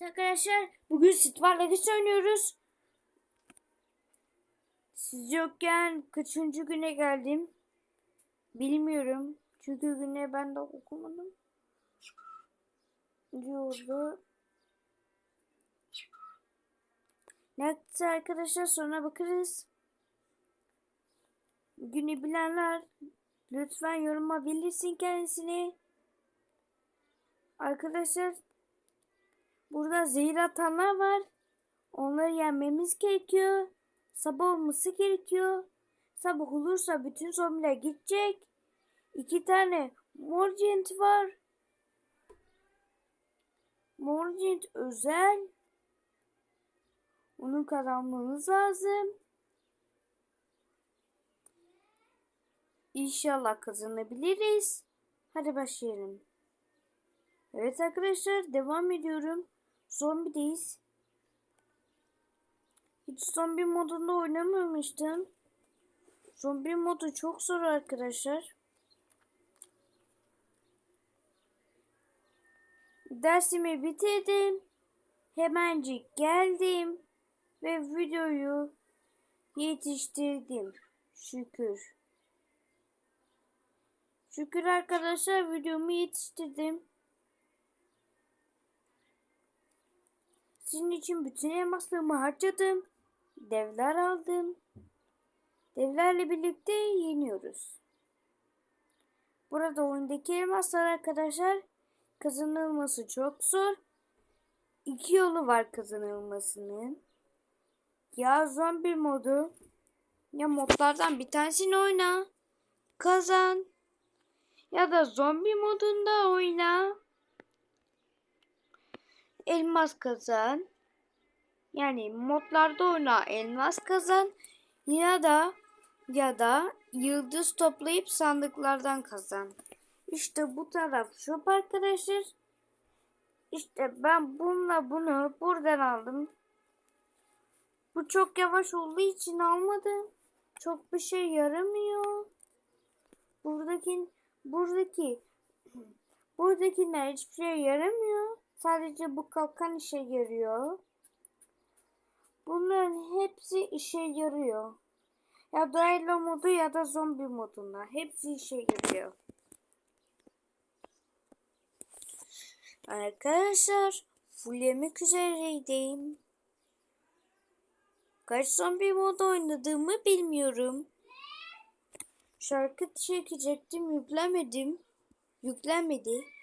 Arkadaşlar bugün Sitvar Legacy oynuyoruz. Siz yokken kaçıncı güne geldim? Bilmiyorum. Çünkü güne ben de okumadım. Diyordu. Neyse arkadaşlar sonra bakarız. Günü bilenler lütfen yoruma bildirsin kendisini. Arkadaşlar Burada zehir atanlar var. Onları yenmemiz gerekiyor. Sabah olması gerekiyor. Sabah olursa bütün zombiler gidecek. İki tane Morgent var. Morgent özel. Onu kazanmamız lazım. İnşallah kazanabiliriz. Hadi başlayalım. Evet arkadaşlar devam ediyorum. Zombideyiz. Hiç zombi modunda oynamamıştım. Zombi modu çok zor arkadaşlar. Dersimi bitirdim. Hemencik geldim. Ve videoyu yetiştirdim. Şükür. Şükür arkadaşlar videomu yetiştirdim. Sizin için bütün elmaslarımı harcadım. Devler aldım. Devlerle birlikte yeniyoruz. Burada oyundaki elmaslar arkadaşlar kazanılması çok zor. İki yolu var kazanılmasının. Ya zombi modu ya modlardan bir tanesini oyna. Kazan. Ya da zombi modunda oyna elmas kazan. Yani modlarda oyna elmas kazan ya da ya da yıldız toplayıp sandıklardan kazan. İşte bu taraf şu arkadaşlar. İşte ben bununla bunu buradan aldım. Bu çok yavaş olduğu için almadım. Çok bir şey yaramıyor. Buradaki buradaki buradakiler hiçbir şey yaramıyor. Sadece bu kalkan işe yarıyor. Bunların hepsi işe yarıyor. Ya duello modu ya da zombi modunda. Hepsi işe yarıyor. Arkadaşlar fullemek üzereydim. Kaç zombi modu oynadığımı bilmiyorum. Şarkı çekecektim yüklemedim. Yüklenmedi.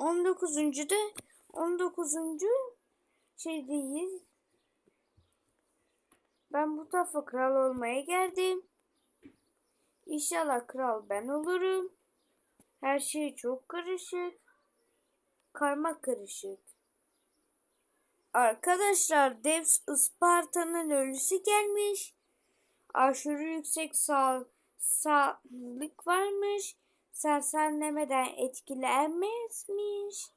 19. de 19. şeydeyiz. Ben bu tarafa kral olmaya geldim. İnşallah kral ben olurum. Her şey çok karışık. Karma karışık. Arkadaşlar Dev Isparta'nın ölüsü gelmiş. Aşırı yüksek sağ, sağlık varmış sersemlemeden etkilenmezmiş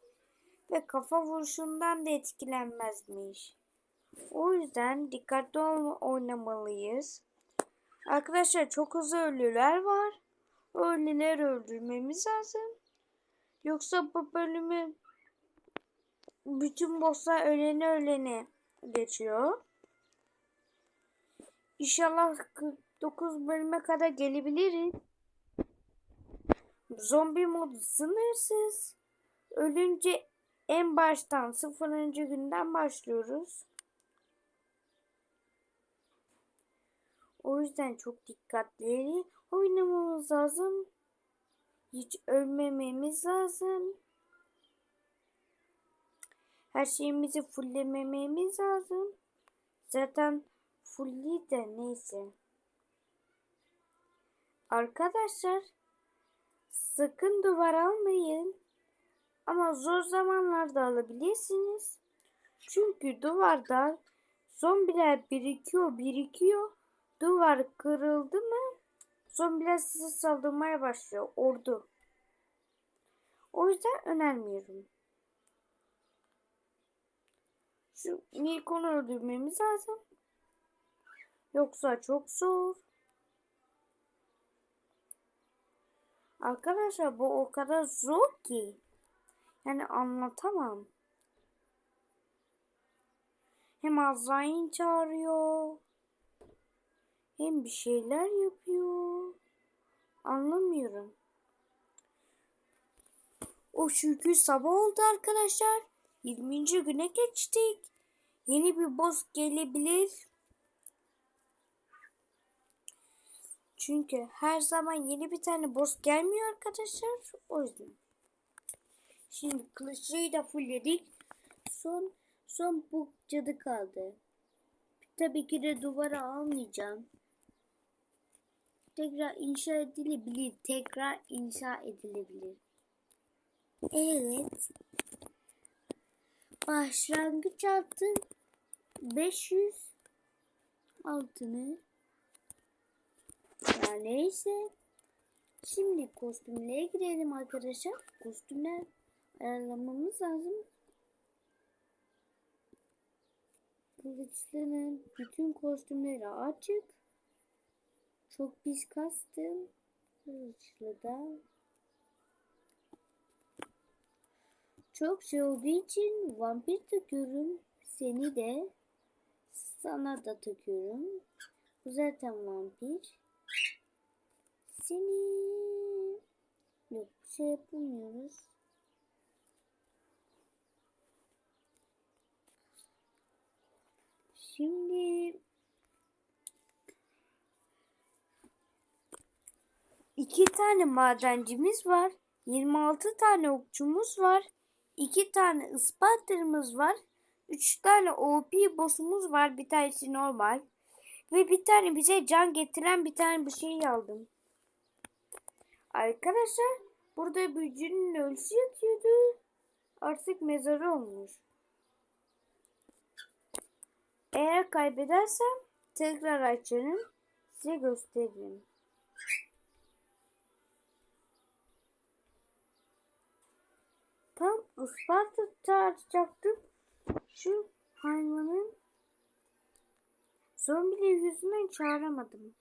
ve kafa vuruşundan da etkilenmezmiş. O yüzden dikkatli oynamalıyız. Arkadaşlar çok hızlı ölüler var. Ölüleri öldürmemiz lazım. Yoksa bu bölümü bütün bosslar ölene ölene geçiyor. İnşallah 49 bölüme kadar gelebiliriz. Zombi modu sınırsız. Ölünce en baştan sıfırıncı günden başlıyoruz. O yüzden çok dikkatli oynamamız lazım. Hiç ölmememiz lazım. Her şeyimizi fulllemememiz lazım. Zaten fulli de neyse. Arkadaşlar Sakın duvar almayın. Ama zor zamanlarda alabilirsiniz. Çünkü duvarda zombiler birikiyor birikiyor. Duvar kırıldı mı zombiler size saldırmaya başlıyor. Ordu. O yüzden önermiyorum. Şu Nikon'u öldürmemiz lazım. Yoksa çok zor. Arkadaşlar bu o kadar zor ki. Yani anlatamam. Hem Azrail çağırıyor. Hem bir şeyler yapıyor. Anlamıyorum. O şükür sabah oldu arkadaşlar. 20. güne geçtik. Yeni bir boss gelebilir. Çünkü her zaman yeni bir tane boss gelmiyor arkadaşlar. O yüzden. Şimdi kılıçlıyı da fullledik. Son son bu cadı kaldı. Tabii ki de duvara almayacağım. Tekrar inşa edilebilir. Tekrar inşa edilebilir. Evet. Başlangıç altın 500 altını ya neyse. Şimdi kostümlere girelim arkadaşlar. Kostümler ayarlamamız lazım. Kılıçlının bütün kostümleri açık. Çok pis kastım. Kılıçlıda. Çok şey olduğu için vampir takıyorum. Seni de sana da takıyorum. Bu zaten vampir. Seni yok şey yapamıyoruz. Şimdi iki tane madencimiz var. 26 tane okçumuz var. 2 tane Isparta'mız var. 3 tane OP boss'umuz var. Bir tanesi normal. Ve bir tane bize can getiren bir tane bir şey aldım. Arkadaşlar burada büyücünün ölüsü yatıyordu. Artık mezarı olmuş. Eğer kaybedersem tekrar açarım. Size gösteririm. Tam Isparta çağıracaktım. Şu hayvanın zombiler yüzünden çağıramadım.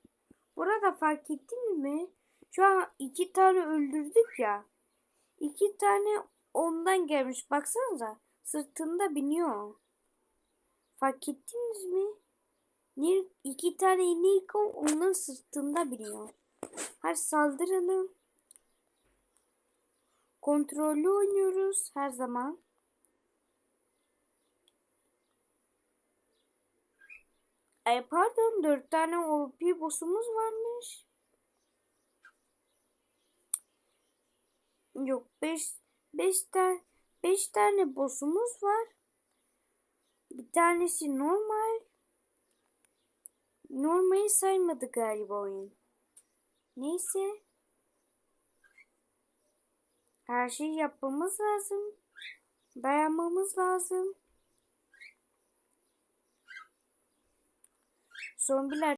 Burada fark ettiniz mi? Şu an iki tane öldürdük ya. İki tane ondan gelmiş. Baksanıza. Sırtında biniyor. Fark ettiniz mi? Bir, iki tane inek onun sırtında biniyor. Hadi saldıralım. Kontrollü oynuyoruz her zaman. Ay pardon dört tane OP boss'umuz varmış. Yok beş, beş tane beş tane boss'umuz var. Bir tanesi normal. Normali saymadı galiba oyun. Neyse. Her şeyi yapmamız lazım. Dayanmamız lazım. Zombiler